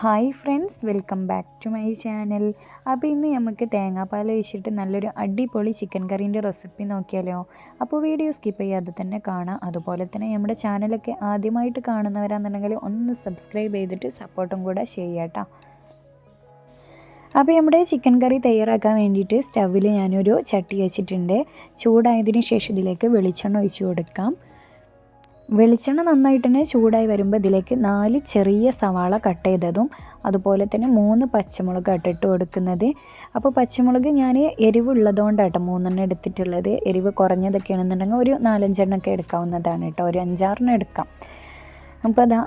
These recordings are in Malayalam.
Hi friends welcome back to my channel. അപ്പോൾ ഇന്ന് നമുക്ക് തേങ്ങാപ്പാൽ ഒഴിച്ചിട്ട് നല്ലൊരു അടിപൊളി ചിക്കൻ കറീന്റെ റെസിപ്പി നോക്കിയാലോ? അപ്പോൾ വീഡിയോ സ്കിപ്പ് ചെയ്യാതെ തന്നെ കാണാം. അതുപോലെ തന്നെ നമ്മുടെ ചാനലൊക്കെ ആദ്യമായിട്ട് കാണുന്നവരാണെന്നുണ്ടെങ്കിൽ ഒന്ന് സബ്സ്ക്രൈബ് ചെയ്തിട്ട് സപ്പോർട്ടും കൂടെ ചെയ്യാട്ടോ. അപ്പോൾ നമ്മുടെ ചിക്കൻ കറി തയ്യാറാക്കാൻ വേണ്ടിയിട്ട് സ്റ്റവിൽ ഞാനൊരു ചട്ടി വെച്ചിട്ടുണ്ട്. ചൂടായതിനു ശേഷം ഇതിലേക്ക് വെളിച്ചെണ്ണ ഒഴിച്ചു കൊടുക്കാം. വെളിച്ചെണ്ണ നന്നായിട്ട് തന്നെ ചൂടായി വരുമ്പോൾ ഇതിലേക്ക് നാല് ചെറിയ സവാള കട്ട് ചെയ്തതും അതുപോലെ തന്നെ മൂന്ന് പച്ചമുളക് ഇട്ടിട്ട് കൊടുക്കുന്നത്. അപ്പോൾ പച്ചമുളക് ഞാൻ എരിവുള്ളതുകൊണ്ടാട്ടോ മൂന്നെണ്ണം എടുത്തിട്ടുള്ളത്. എരിവ് കുറഞ്ഞതൊക്കെ ആണെന്നുണ്ടെങ്കിൽ ഒരു നാലഞ്ചെണ്ണമൊക്കെ എടുക്കാവുന്നതാണ് കേട്ടോ. ഒരു അഞ്ചാറെണ്ണം എടുക്കാം. അപ്പോൾ അതാ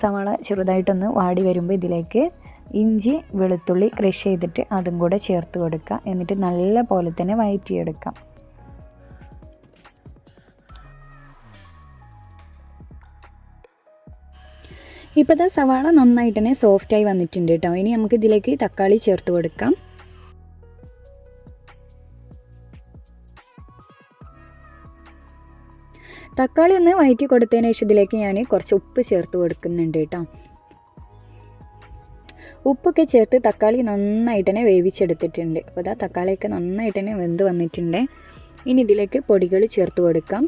സവാള ചെറുതായിട്ടൊന്ന് വാടി വരുമ്പോൾ ഇതിലേക്ക് ഇഞ്ചി വെളുത്തുള്ളി ക്രഷ് ചെയ്തിട്ട് അതും കൂടെ ചേർത്ത് കൊടുക്കുക എന്നിട്ട് നല്ല പോലെ തന്നെ വയറ്റിയെടുക്കാം. ഇപ്പോൾ ഇതാ സവാള നന്നായിട്ട് തന്നെ സോഫ്റ്റായി വന്നിട്ടുണ്ട് കേട്ടോ ഇനി നമുക്ക് ഇതിലേക്ക് തക്കാളി ചേർത്ത് കൊടുക്കാം. തക്കാളി ഒന്ന് വയറ്റി കൊടുത്തതിന് ശേഷം ഇതിലേക്ക് ഞാൻ കുറച്ച് ഉപ്പ് ചേർത്ത് കൊടുക്കുന്നുണ്ട് കേട്ടോ ഉപ്പൊക്കെ ചേർത്ത് തക്കാളി നന്നായിട്ട് തന്നെ വേവിച്ചെടുത്തിട്ടുണ്ട്. അപ്പോൾ അതാ തക്കാളിയൊക്കെ നന്നായിട്ട് തന്നെ വെന്ത് വന്നിട്ടുണ്ട്. ഇനി ഇതിലേക്ക് പൊടികൾ ചേർത്ത് കൊടുക്കാം.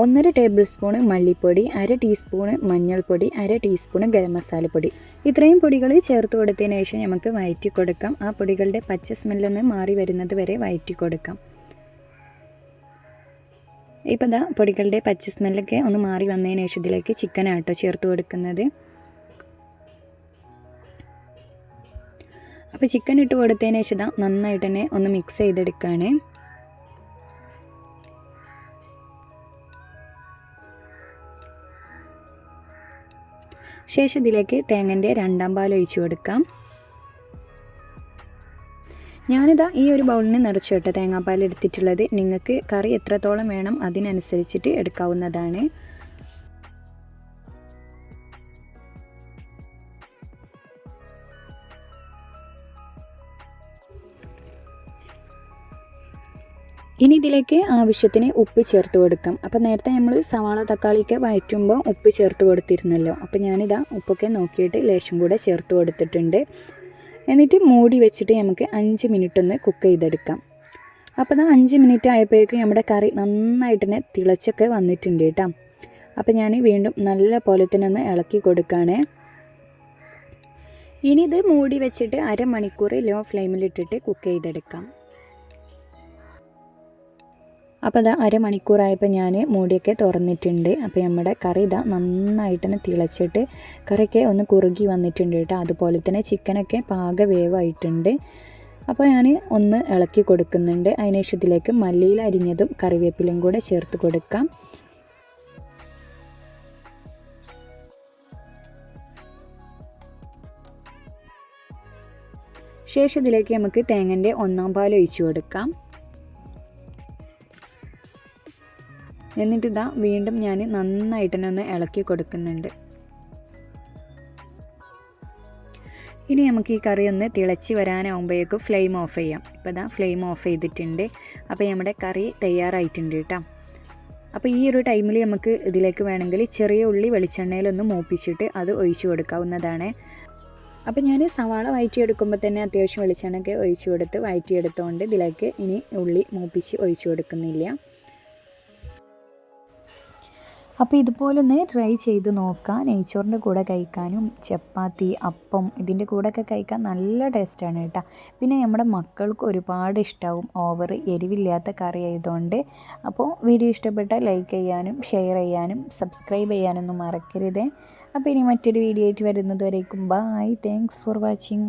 ഒന്നര ടേബിൾ സ്പൂൺ മല്ലിപ്പൊടി അര ടീസ്പൂണ് മഞ്ഞൾപ്പൊടി അര ടീസ്പൂൺ ഗരം മസാലപ്പൊടി. ഇത്രയും പൊടികൾ ചേർത്ത് കൊടുത്തതിന് ശേഷം നമുക്ക് വയറ്റി കൊടുക്കാം. ആ പൊടികളുടെ പച്ച സ്മെല്ലൊന്ന് മാറി വരുന്നത് വരെ വയറ്റി കൊടുക്കാം. ഇപ്പം ദാ പൊടികളുടെ പച്ച സ്മെല്ലൊക്കെ ഒന്ന് മാറി വന്നതിന് ശേഷം ഇതിലേക്ക് ചിക്കനാട്ടോ ചേർത്ത് കൊടുക്കുന്നത്. അപ്പോൾ ചിക്കൻ ഇട്ട് കൊടുത്തതിന് ശേഷം നന്നായിട്ട് തന്നെ ഒന്ന് മിക്സ് ചെയ്തെടുക്കുകയാണ് ശേഷം ഇതിലേക്ക് തേങ്ങന്റെ രണ്ടാം പാൽ ഒഴിച്ചു കൊടുക്കാം. ഞാനിതാ ഈ ഒരു ബൗളിന് നിറച്ചു കേട്ടോ തേങ്ങാപ്പാൽ എടുത്തിട്ടുള്ളത്. നിങ്ങൾക്ക് കറി എത്രത്തോളം വേണം അതിനനുസരിച്ചിട്ട് എടുക്കാവുന്നതാണ്. ഇനി ഇതിലേക്ക് ആവശ്യത്തിന് ഉപ്പ് ചേർത്ത് കൊടുക്കാം. അപ്പോൾ നേരത്തെ നമ്മൾ സവാള തക്കാളിയൊക്കെ വയറ്റുമ്പോൾ ഉപ്പ് ചേർത്ത് കൊടുത്തിരുന്നല്ലോ. അപ്പോൾ ഞാനിതാ ഉപ്പൊക്കെ നോക്കിയിട്ട് ലേശം കൂടെ ചേർത്ത് കൊടുത്തിട്ടുണ്ട്. എന്നിട്ട് മൂടി വെച്ചിട്ട് നമുക്ക് അഞ്ച് മിനിറ്റ് ഒന്ന് കുക്ക് ചെയ്തെടുക്കാം. അപ്പോൾ ഇതാ അഞ്ച് മിനിറ്റ് ആയപ്പോഴേക്കും നമ്മുടെ കറി നന്നായിട്ട് തന്നെ തിളച്ചൊക്കെ വന്നിട്ടുണ്ട് കേട്ടോ. അപ്പോൾ ഞാൻ വീണ്ടും നല്ല പോലെ തന്നെ ഒന്ന് ഇളക്കി കൊടുക്കുകയാണ് ഇനി ഇത് മൂടി വെച്ചിട്ട് അരമണിക്കൂർ ലോ ഫ്ലെയിമിലിട്ടിട്ട് കുക്ക് ചെയ്തെടുക്കാം. അപ്പോൾ അത് അരമണിക്കൂറായപ്പോൾ ഞാൻ മൂടിയൊക്കെ തുറന്നിട്ടുണ്ട്. അപ്പോൾ നമ്മുടെ കറി ഇതാ നന്നായിട്ട് തന്നെ തിളച്ചിട്ട് കറിയൊക്കെ ഒന്ന് കുറുകി വന്നിട്ടുണ്ട് കേട്ടോ. അതുപോലെ തന്നെ ചിക്കനൊക്കെ പാക വേവായിട്ടുണ്ട്. അപ്പോൾ ഞാൻ ഒന്ന് ഇളക്കി കൊടുക്കുന്നുണ്ട്. അതിന് ഇതിലേക്ക് മല്ലിയിൽ അരിഞ്ഞതും കറിവേപ്പിലും കൂടെ ചേർത്ത് കൊടുക്കാം. ശേഷം ഇതിലേക്ക് നമുക്ക് തേങ്ങന്റെ ഒന്നാം പാൽ ഒഴിച്ചു കൊടുക്കാം. എന്നിട്ട് ഇതാ വീണ്ടും ഞാൻ നന്നായിട്ട് തന്നെ ഒന്ന് ഇളക്കി കൊടുക്കുന്നുണ്ട്. ഇനി നമുക്ക് ഈ കറി ഒന്ന് തിളച്ച് വരാനാവുമ്പോഴേക്കും ഫ്ലെയിം ഓഫ് ചെയ്യാം. ഇപ്പോൾ ഇതാ ഫ്ലെയിം ഓഫ് ചെയ്തിട്ടുണ്ട്. അപ്പോൾ നമ്മുടെ കറി തയ്യാറായിട്ടുണ്ട് കേട്ടോ. അപ്പോൾ ഈ ഒരു ടൈമിൽ നമുക്ക് ഇതിലേക്ക് വേണമെങ്കിൽ ചെറിയ ഉള്ളി വെളിച്ചെണ്ണയിലൊന്ന് മൂപ്പിച്ചിട്ട് അത് ഒഴിച്ചു കൊടുക്കാവുന്നതാണ്. അപ്പോൾ ഞാൻ സവാള വയറ്റിയെടുക്കുമ്പോൾ തന്നെ അത്യാവശ്യം വെളിച്ചെണ്ണയൊക്കെ ഒഴിച്ചു കൊടുത്ത് വയറ്റിയെടുത്തുകൊണ്ട് ഇതിലേക്ക് ഇനി ഉള്ളി മൂപ്പിച്ച് ഒഴിച്ചു കൊടുക്കുന്നില്ല. അപ്പോൾ ഇതുപോലൊന്ന് ട്രൈ ചെയ്ത് നോക്കാം. നെയ്ച്ചോറിന്റെ കൂടെ കഴിക്കാനും ചപ്പാത്തി അപ്പം ഇതിന്റെ കൂടെയൊക്കെ കഴിക്കാൻ നല്ല ടേസ്റ്റാണ് കേട്ടോ. പിന്നെ നമ്മുടെ മക്കൾക്ക് ഒരുപാട് ഇഷ്ടമാവും ഓവർ എരിവില്ലാത്ത കറി ആയതുകൊണ്ട്. അപ്പോൾ വീഡിയോ ഇഷ്ടപ്പെട്ട ലൈക്ക് ചെയ്യാനും ഷെയർ ചെയ്യാനും സബ്സ്ക്രൈബ് ചെയ്യാനൊന്നും മറക്കരുത്. അപ്പോൾ ഇനി മറ്റൊരു വീഡിയോ ആയിട്ട് വരുന്നത് വരേക്കും. Bye thanks for watching